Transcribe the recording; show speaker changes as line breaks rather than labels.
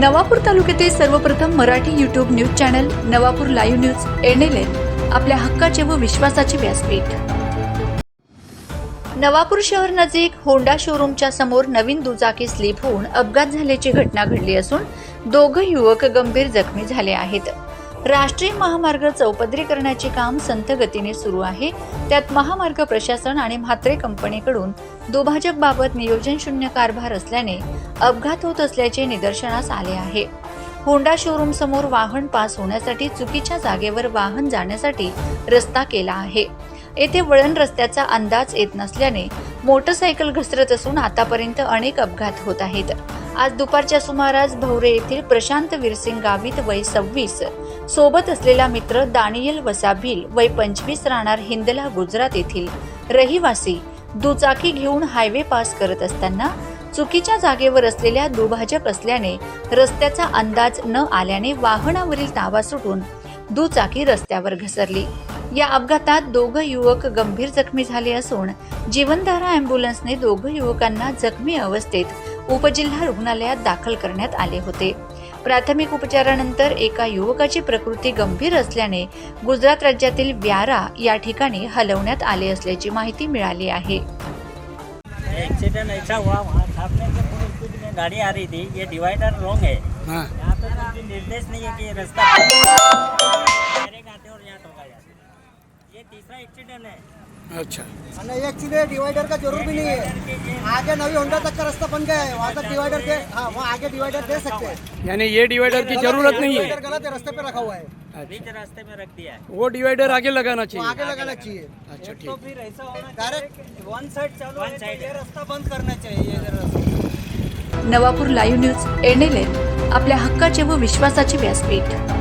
नवापूर तालुक्यातील सर्वप्रथम Marathi YouTube news channel Navapur live news NLN आपल्या हक्काचे व विश्वासाचे व्यासपीठ. नवापूर शहर नजीक होंडा शोरूमच्या समोर नवीन दुचाकी स्लिप होऊन अपघात झाल्याची घटना घडली असून दोघं युवक गंभीर जखमी झाले आहेत. राष्ट्रीय महामार्ग चौपदरीकरणाचे काम संथ गतीने सुरू आहे. त्यात महामार्ग प्रशासन आणि म्हात्रे कंपनीकडून दुभाजकबाबत नियोजन शून्य कारभार असल्याने अपघात होत असल्याचे निदर्शनास आले आहे. होंडा शोरूम समोर वाहन पास होण्यासाठी चुकीच्या जागेवर वाहन जाण्यासाठी रस्ता केला आहे. येथे वळण रस्त्याचा अंदाज येत नसल्याने मोटरसायकल घसरत असून आतापर्यंत अनेक अपघात होत आहेत. आज दुपारच्या सुमारास भवरे येथील प्रशांत विरसिंग गावित वय सव्वीस. सोबत असलेला मित्र दानियल वसाभिल वय पंचवीस राहणार हिंदला गुजरात येथील रहिवासी दुचाकी घेऊन हायवे पास करत असताना चुकीच्या जागेवर असलेल्या दुभाजक असल्याने रस्त्याचा अंदाज न आल्याने वाहनावरील ताबा सुटून दुचाकी रस्त्यावर घसरली. या अपघातात दोघं युवक गंभीर जखमी झाले असून जीवनधारा अँब्युलन्सने दोघं युवकांना जखमी अवस्थेत उपजिल्हा रुग्णालयात दाखल करण्यात आले होते. प्राथमिक उपचारानंतर एका युवकाची प्रकृती गंभीर असल्याने गुजरात राज्यातील व्यारा या ठिकाणी हलवण्यात आले असल्याची माहिती मिळाली आहे.
एक्सीडेंट ऐसा हुआ वहाँ सामने से पूरी स्पीड में गाड़ी आ रही थी ये डिवाइडर रॉन्ग है. यहाँ पे निर्देश नहीं है कि रास्ता डायरेक्ट आते और यहाँ ठोका जाते ये. तीसरा एक्सीडेंट है
अच्छा.
અને एक्चुअली डिवाइडर का जरूर भी नहीं है आगे नवी होंडा तक का रास्ता बन गया है वहाँ तक डिवाइडर दे हाँ वहाँ आगे डिवाइडर दे सकते हैं.
यानी ये डिवाइडर की जरूरत नहीं है?
डिवाइडर गलत है रास्ते पे रखा हुआ है।
बीच रास्ते में रख दिया है।
वो डिवाइडर आगे लगाना चाहिए।
आगे लगाना चाहिए।
अच्छा
तो
ठीक।
फिर ऐसा होना
डायरेक्ट वन साइड चालू तो
side
ये। रास्ता बंद करना चाहिए
नवापूर लाईव्ह न्यूज एनएलएन आपल्या हक्काचे व विश्वासाचे व्यासपीठ.